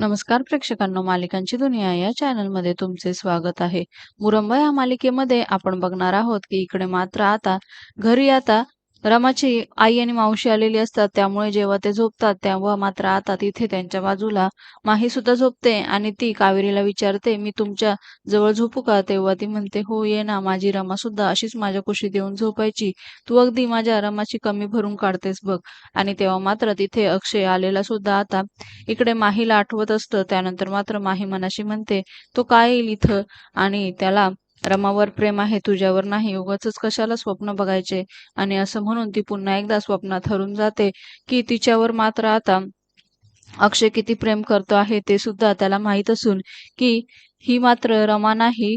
नमस्कार प्रेक्षकांनो मालिकांची दुनिया या चॅनलमध्ये तुमचे स्वागत आहे. मुरंबा या मालिकेमध्ये आपण बघणार आहोत की इकडे मात्र आता घरी आता रमाची आई आणि मावशी आलेली असतात त्यामुळे जेव्हा ते झोपतात तेव्हा मात्र आता तिथे त्यांच्या बाजूला माही सुद्धा झोपते आणि ती कावेरीला विचारते मी तुमच्या जवळ झोपू का? तेव्हा ती म्हणते हो ये ना माझी रमा सुद्धा अशीच माझ्या कुशीत येऊन झोपायची. तू अगदी माझ्या रमाची कमी भरून काढतेस बघ. आणि तेव्हा मात्र तिथे अक्षय आलेला सुद्धा आता इकडे माहीला आठवत असतं. त्यानंतर मात्र माही मनाशी म्हणते तो काय येईल इथं? आणि त्याला रमावर प्रेम आहे तुझ्यावर नाही. उगाचच कशाला स्वप्न बघायचे? आणि असं म्हणून ती पुन्हा एकदा स्वप्नात हरून जाते की तिच्यावर मात्र आता अक्षय किती प्रेम करतो आहे ते सुद्धा त्याला माहीत असून की ही मात्र रमा नाही.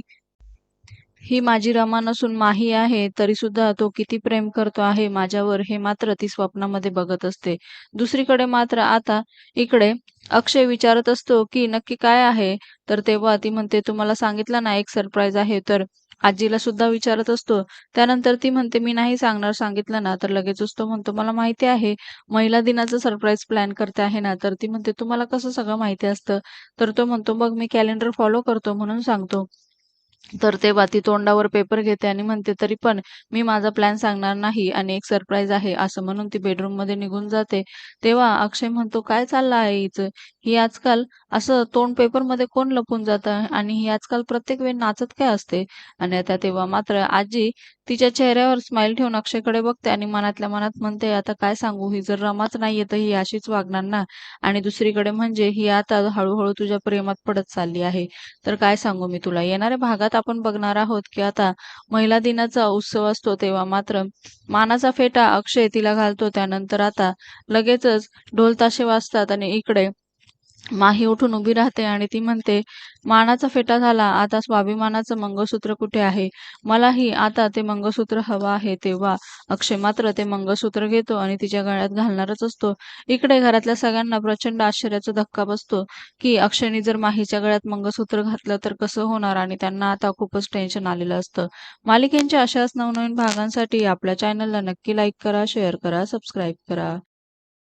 ही माझी रमा नसून माही आहे तरी सुद्धा तो किती प्रेम करतो आहे माझ्यावर हे मात्र ती स्वप्नामध्ये बघत असते. दुसरीकडे मात्र आता इकडे अक्षय विचारत असतो की नक्की काय आहे? तर तेव्हा ती म्हणते तुम्हाला सांगितलं ना एक सरप्राईज आहे. तर आजीला सुद्धा विचारत असतो. त्यानंतर ती म्हणते मी नाही सांगणार सांगितलं ना. तर लगेचच तो म्हणतो मला माहिती आहे महिला दिनाचं सरप्राईज प्लॅन करते आहे ना. तर ती म्हणते तुम्हाला कसं सगळं माहिती असतं? तर तो म्हणतो बघ मी कॅलेंडर फॉलो करतो म्हणून सांगतो. तर तेव्हा ती तोंडावर पेपर घेते आणि म्हणते तरी पण मी माझा प्लॅन सांगणार नाही आणि एक सरप्राईज आहे. असं म्हणून ती बेडरूममध्ये निघून जाते. तेव्हा अक्षय म्हणतो काय चाललं आहे हिचं ही आजकाल असं तोंड पेपरमध्ये कोण लपून जातं? आणि ही आजकाल प्रत्येक वेळ नाचत काय असते? आणि आता तेव्हा मात्र आजी तिच्या चेहऱ्यावर स्माइल ठेवून अक्षयकडे बघते आणि मनातल्या मनात म्हणते आता काय सांगू? ही जर रमाच नाहीये तर ही अशीच वागणार ना? आणि दुसरीकडे म्हणजे ही आता हळूहळू तुझ्या प्रेमात पडत चालली आहे. तर काय सांगू मी तुला? येणाऱ्या भागात आपण बघणार आहोत की आता महिला दिनाचा उत्सव असतो तेव्हा मात्र मानाचा फेटा अक्षय तिला घालतो. त्यानंतर आता लगेचच ढोल ताशे वाजतात आणि इकडे माही उठून उभी राहते आणि ती म्हणते मानाचा फेटा झाला आता स्वाभिमानाचं मंगळसूत्र कुठे आहे? मलाही आता ते मंगळसूत्र हवं आहे तेव्हा. अक्षय मात्र ते मंगळसूत्र घेतो आणि तिच्या गळ्यात घालणारच असतो. इकडे घरातल्या सगळ्यांना प्रचंड आश्चर्याचा धक्का बसतो की अक्षयने जर माहीच्या गळ्यात मंगळसूत्र घातलं तर कसं होणार आणि त्यांना आता खूपच टेन्शन आलेलं असतं. मालिकेंच्या अशाच नवनवीन भागांसाठी आपल्या चॅनलला नक्की लाईक करा शेअर करा सबस्क्राईब करा.